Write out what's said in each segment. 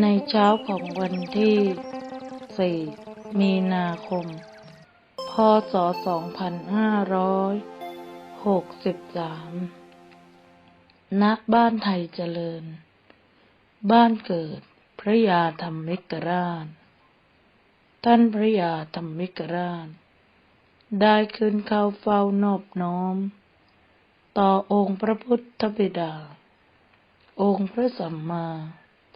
ในเช้าของวันที่ 4 มีนาคม พศ 2563 ณ บ้านไทยเจริญ บ้านเกิดพระยาธรรมิกราช ท่านพระยาธรรมิกราช ได้ขึ้นเข้าเฝ้านอบน้อม ต่อองค์พระพุทธบิดา องค์พระสัมมา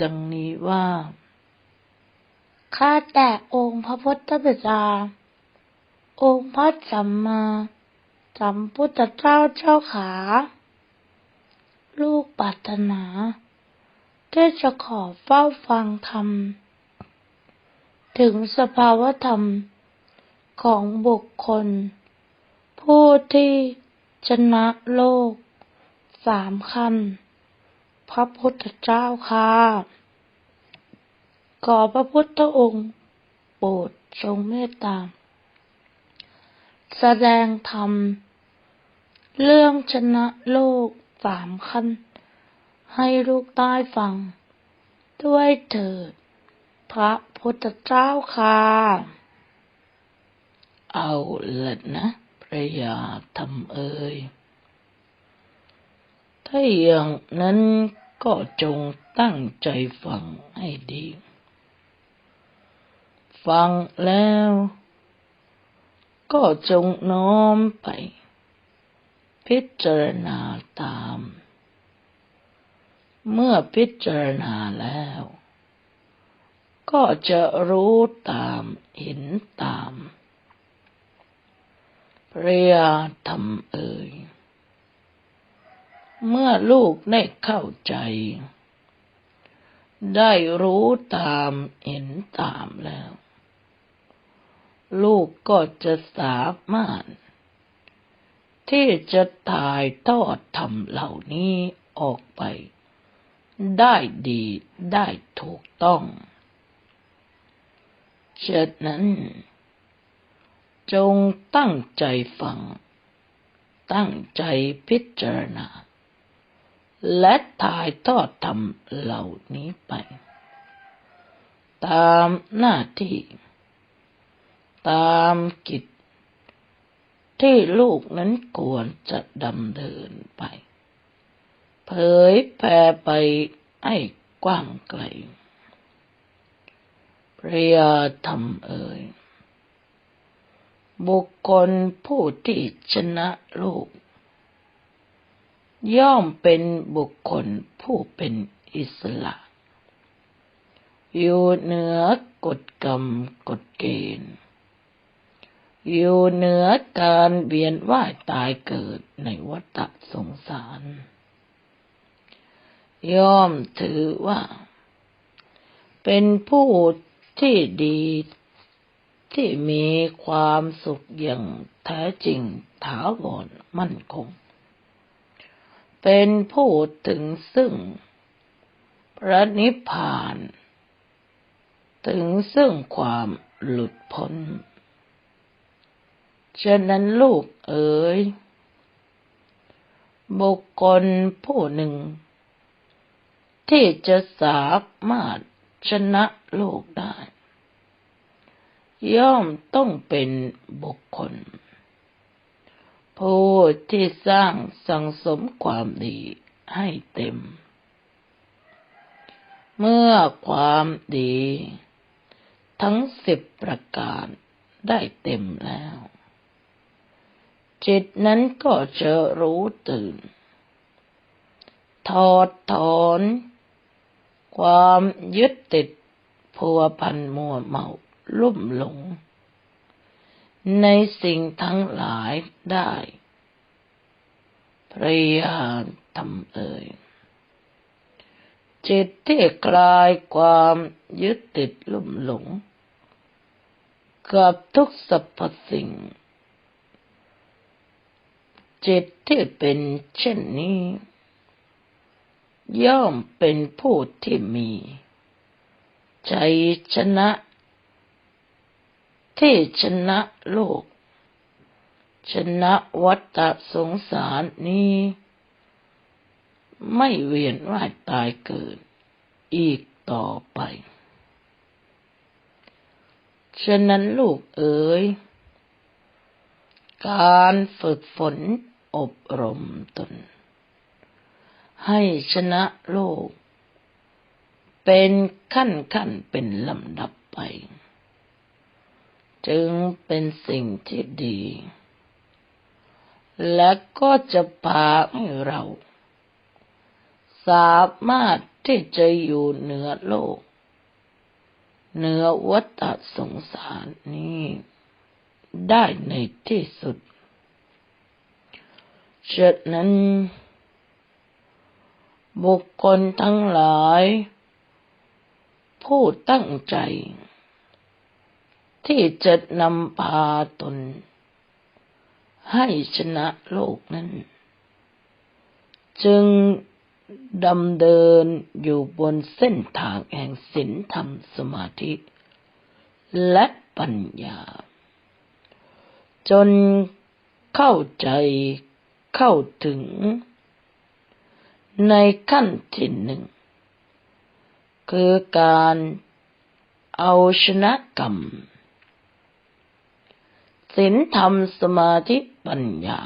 ดังนี้ว่า ข้าแต่องค์พระพุทธบิดา องค์พระสัมมาสัมพุทธเจ้าเจ้าขา ลูกปรารถนาที่จะขอเฝ้าฟังธรรม ถึงสภาวธรรมของบุคคล ผู้ที่ชนะโลกสามคัน พระพุทธเจ้าค่ะ ขอพระพุทธองค์โปรดทรงเมตตา แสดงธรรม เรื่องชนะโลกสามขั้น ให้ลูกใต้ฟัง ด้วยเถิด พระพุทธเจ้าค่ะ เอาละนะพระยาธรรมเอ่ยถ้าอย่างนั้น ก็จงตั้งใจฟังให้ดี ฟังแล้ว ก็จงน้อมไป พิจารณาตาม เมื่อพิจารณาแล้ว ก็จะรู้ตามเห็นตามพระยธรรมเอ่ย เมื่อลูกได้เข้าใจ ได้รู้ตามเห็นตามแล้ว ลูกก็จะสามารถ ที่จะถ่ายทอดธรรมเหล่านี้ออกไป ได้ดีได้ถูกต้องฉะนั้น จงตั้งใจฟัง ตั้งใจพิจารณา และถ่ายทอดธรรมเหล่านี้ไป ตามหน้าที่ ตามกิจ ที่ลูกนั้นควรจะดำเนินไป เผยแผ่ไปให้กว้างไกลพระยาธรรมเอ่ยบุคคลผู้ที่ชนะโลก ย่อมเป็นบุคคลผู้เป็นอิสระ อยู่เหนือกฎกรรมกฎเกณฑ์ อยู่เหนือการเวียนว่ายตายเกิดในวัฏสงสาร ย่อมถือว่า เป็นผู้ที่ดีที่มีความสุขอย่างแท้จริงถาวรมั่นคง เป็นผู้ถึงซึ่ง พระนิพพาน ถึงซึ่งความหลุดพ้น ฉะนั้นลูกเอ๋ย บุคคลผู้หนึ่ง ที่จะสามารถชนะโลกได้ ย่อมต้องเป็นบุคคล ผู้ที่สร้างสังสมความดีให้เต็ม เมื่อความดี ทั้งสิบประการได้เต็มแล้ว จิตนั้นก็จะรู้ตื่น ถอดถอน ความยึดติดพัวพันมัวเมาลุ่มหลง ในสิ่งทั้งหลายได้พระยาทำเอ่ยจิตที่คลายความยึดติดลุ่มหลง กับทุกสรรพสิ่ง จิตที่เป็นเช่นนี้ ย่อมเป็นผู้ที่มี ใจชนะ ที่ชนะโลก ชนะวัฏสงสารนี้ ไม่เวียนว่ายตายเกิด อีกต่อไป ฉะนั้นลูกเอ๋ย การฝึกฝนอบรมตน ให้ชนะโลก เป็นขั้นขั้นเป็นลำดับไป จึงเป็นสิ่งที่ดี และก็จะพาให้เรา สามารถที่จะอยู่เหนือโลก เหนือวัฏสงสารนี้ ได้ในที่สุดฉะนั้น บุคคลทั้งหลาย ผู้ตั้งใจ ที่จะนำพาตน ให้ชนะโลกนั้น จึงดำเดินอยู่บนเส้นทางแห่งศีลธรรมสมาธิ และปัญญา จนเข้าใจเข้าถึง ในขั้นที่หนึ่ง คือการเอาชนะกรรม ศีลธรรมสมาธิปัญญา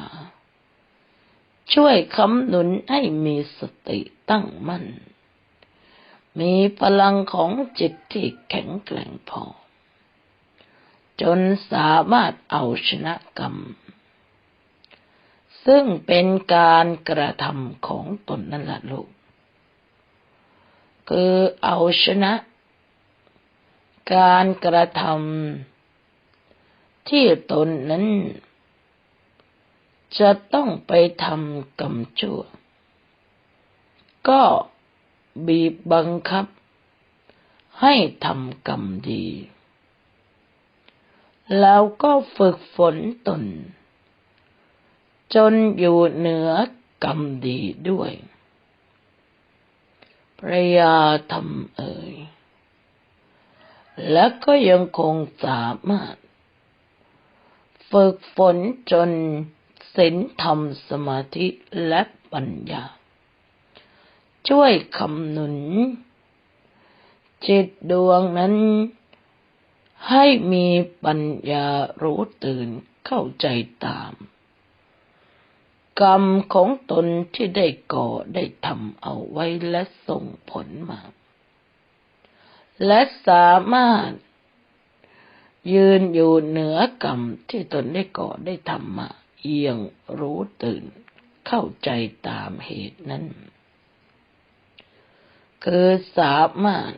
ช่วยคำหนุนให้มีสติตั้งมั่น มีพลังของจิตที่แข็งแกร่งพอ จนสามารถเอาชนะกรรม ซึ่งเป็นการกระทำของตนนั่นแหละลูก คือเอาชนะ การกระทำ ที่ตนนั้น จะต้องไปทำกรรมชั่ว ก็บีบบังคับ ให้ทำกรรมดี แล้วก็ฝึกฝนตน จนอยู่เหนือกรรมดีด้วยพระยาทำเอ่ยและก็ยังคงสามารถ ฝึกฝนจนศีลธรรมสมาธิและปัญญา ช่วยคำหนุน จิตดวงนั้น ให้มีปัญญารู้ตื่นเข้าใจตาม กรรมของตนที่ได้ก่อได้ทำเอาไว้และส่งผลมา และสามารถ ยืนอยู่เหนือกรรมที่ตนได้ก่อได้ทำมาเอียงรู้ตื่น เข้าใจตามเหตุนั้น คือสามารถ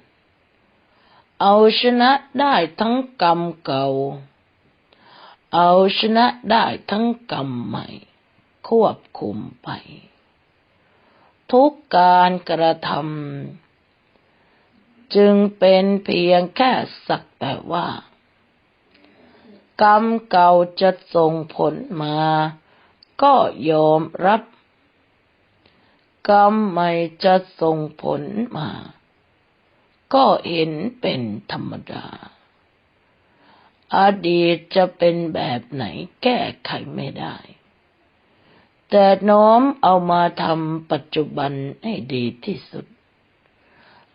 เอาชนะได้ทั้งกรรมเก่า เอาชนะได้ทั้งกรรมใหม่ ควบคุมไป ทุกการกระทำจึงเป็นเพียงแค่สักแต่ว่า กรรมเก่าจะส่งผลมา ก็ยอมรับ กรรมใหม่จะส่งผลมา ก็เห็นเป็นธรรมดา อดีตจะเป็นแบบไหนแก้ไขไม่ได้ แต่น้อมเอามาทำปัจจุบันให้ดีที่สุด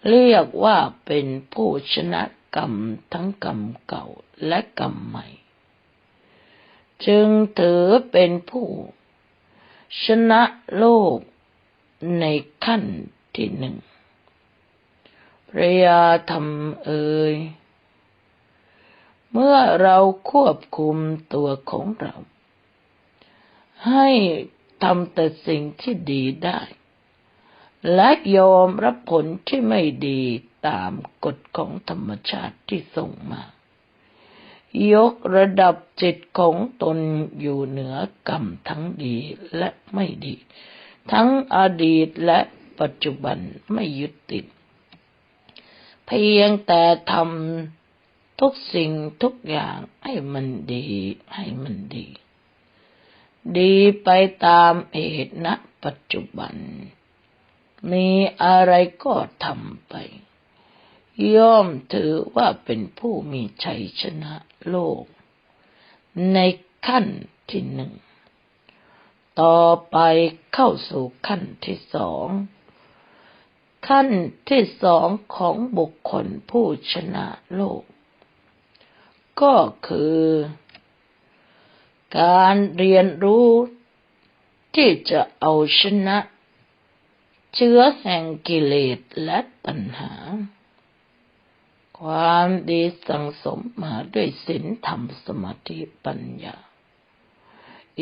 เรียกว่าเป็นผู้ชนะกรรมทั้งกรรมเก่าและกรรมใหม่ จึงถือเป็นผู้ ชนะโลกในขั้นที่หนึ่งพระยาธรรมเอ่ย เมื่อเราควบคุมตัวของเรา ให้ทำแต่สิ่งที่ดีได้ และยอมรับผลที่ไม่ดีตามกฎของธรรมชาติที่ส่งมา ยกระดับจิตของตนอยู่เหนือกรรมทั้งดีและไม่ดี ทั้งอดีตและปัจจุบันไม่ยึดติด เพียงแต่ทำทุกสิ่งทุกอย่างให้มันดีให้มันดี ดีไปตามเหตุณปัจจุบัน มีอะไรก็ทำไป ย่อมถือว่าเป็นผู้มีชัยชนะโลก ในขั้นที่หนึ่ง ต่อไปเข้าสู่ขั้นที่สอง ขั้นที่สองของบุคคลผู้ชนะโลก ก็คือ การเรียนรู้ที่จะเอาชนะ เชื้อแห่งกิเลสและตัณหา ความดีสังสมมาด้วยศีลธรรมสมาธิปัญญา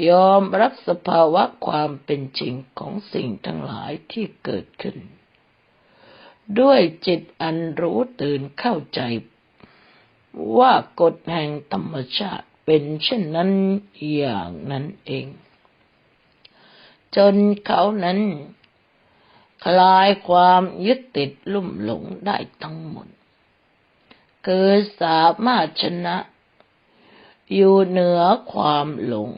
ยอมรับสภาวะความเป็นจริงของสิ่งทั้งหลายที่เกิดขึ้น ด้วยจิตอันรู้ตื่นเข้าใจว่ากฎแห่งธรรมชาติเป็นเช่นนั้นอย่างนั้นเอง จนเขานั้น คลายความยึดติดลุ่มหลงได้ทั้งหมด คือสามารถชนะ อยู่เหนือความหลง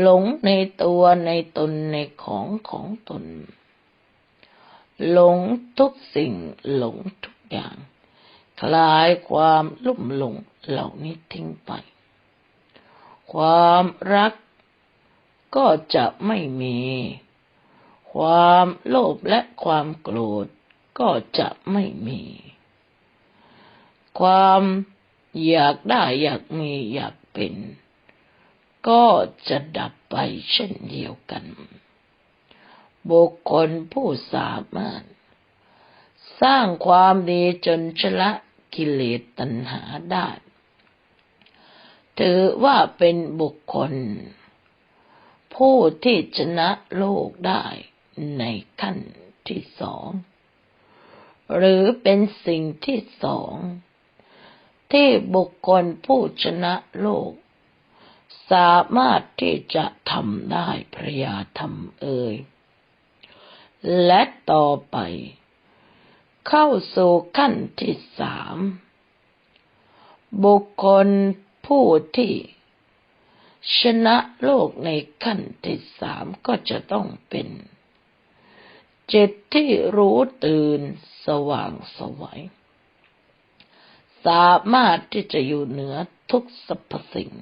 หลงในตัวในตนในของของตน หลงทุกสิ่งหลงทุกอย่าง คลายความลุ่มหลงเหล่านี้ทิ้งไป ความรักก็จะไม่มี ความโลภและความโกรธก็จะไม่มี ความอยากได้อยากมีอยากเป็น ก็จะดับไปเช่นเดียวกัน บุคคลผู้สามารถ สร้างความดีจนชละกิเลสตัณหาได้ ถือว่าเป็นบุคคล ผู้ที่ชนะโลกได้ในขั้นที่สอง หรือเป็นสิ่งที่สอง ที่บุคคลผู้ชนะโลก สามารถที่จะทำได้พระยาธรรมเอ่ย และต่อไป เข้าสู่ขั้นที่สาม บุคคลผู้ที่ชนะโลกในขั้นที่สามก็จะต้องเป็น จิตที่รู้ตื่นสว่างสวัย สามารถที่จะอยู่เหนือทุกสรรพสิ่ง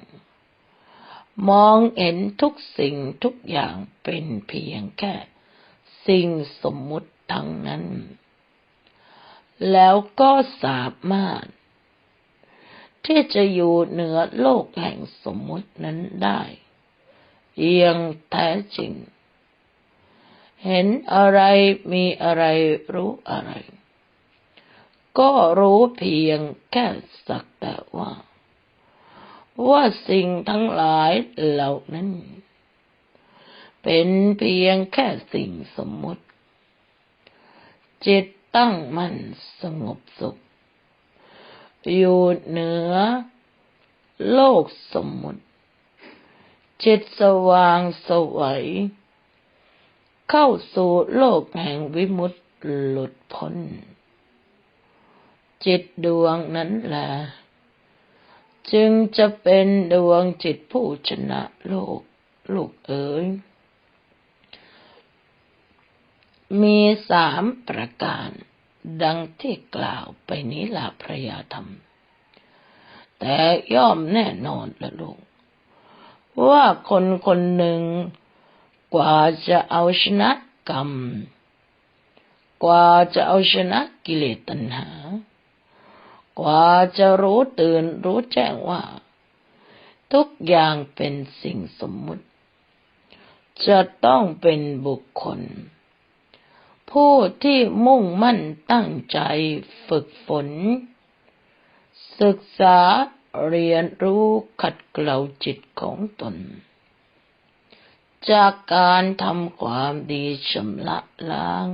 มองเห็นทุกสิ่งทุกอย่างเป็นเพียงแค่ สิ่งสมมุติทั้งนั้น แล้วก็สามารถ ที่จะอยู่เหนือโลกแห่งสมมุตินั้นได้เอียงแท้จริง เห็นอะไรมีอะไรรู้อะไร ก็รู้เพียงแค่สักแต่ว่า ว่าสิ่งทั้งหลายเหล่านั้น เป็นเพียงแค่สิ่งสมมติ จิตตั้งมั่นสงบสุข อยู่เหนือ โลกสมมติ จิตสว่างสวัยเข้าสู่โลกแห่งวิมุตติหลุดพ้น จิตดวงนั้นแหละจึงจะเป็นดวงจิตผู้ชนะโลกลูกเอ๋ยมีสามประการ ดังที่กล่าวไปนี้ละพระยาธรรม แต่ย่อมแน่นอนละลูก ว่าคนคนหนึ่งกว่าจะเอาชนะกรรม กว่าจะเอาชนะกิเลสตัณหา กว่าจะรู้ตื่นรู้แจ้งว่า ทุกอย่างเป็นสิ่งสมมุติ จะต้องเป็นบุคคล ผู้ที่มุ่งมั่นตั้งใจฝึกฝน ศึกษาเรียนรู้ขัดเกลาจิตของตน จากการทำความดีชำระล้าง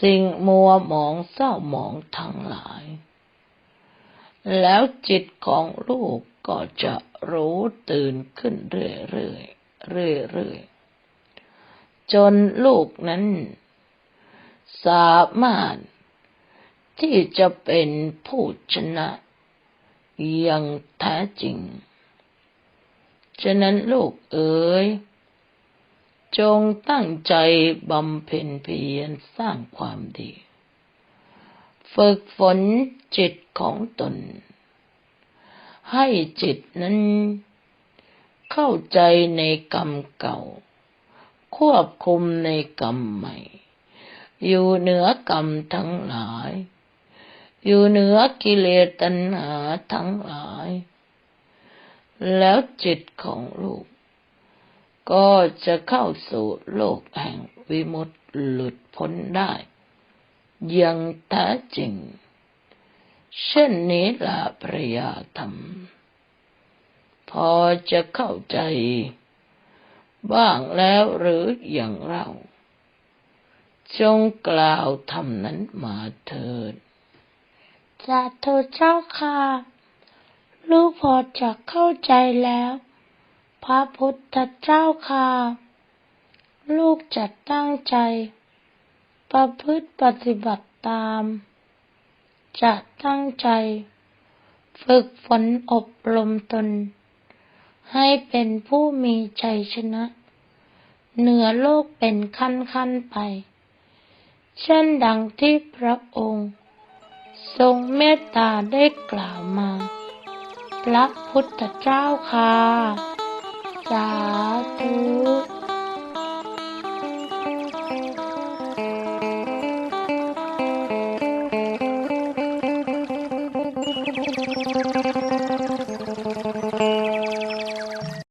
สิ่งมัวหมองเศร้าหมองทั้งหลาย แล้วจิตของลูกก็จะรู้ตื่นขึ้นเรื่อยๆเรื่อยจนลูกนั้น สามารถที่จะเป็นผู้ชนะอย่างแท้จริง ฉะนั้นลูกเอ๋ย จงตั้งใจบำเพ็ญเพียรสร้างความดี ฝึกฝนจิตของตน ให้จิตนั้น เข้าใจในกรรมเก่า ควบคุมในกรรมใหม่ อยู่เหนือกรรมทั้งหลาย อยู่เหนือกิเลสตัณหาทั้งหลาย แล้วจิตของลูก ก็จะเข้าสู่โลกแห่งวิมุตติหลุดพ้นได้อย่างแท้จริง เช่นนี้ละพระยาธรรม พอจะเข้าใจ บ้างแล้วหรืออย่างเรา จงกล่าวธรรมนั้นมาเถิดจะเธอเจ้าค่ะ ลูกพอจะเข้าใจแล้ว พระพุทธเจ้าค่ะ ลูกจะตั้งใจ ประพฤติปฏิบัติตาม จะตั้งใจ ฝึกฝนอบรมตน ให้เป็นผู้มีชัยชนะ เหนือโลกเป็นขั้นขั้นไป เช่นดังที่พระองค์ ทรงเมตตาได้กล่าวมา พระพุทธเจ้าค่ะ satu.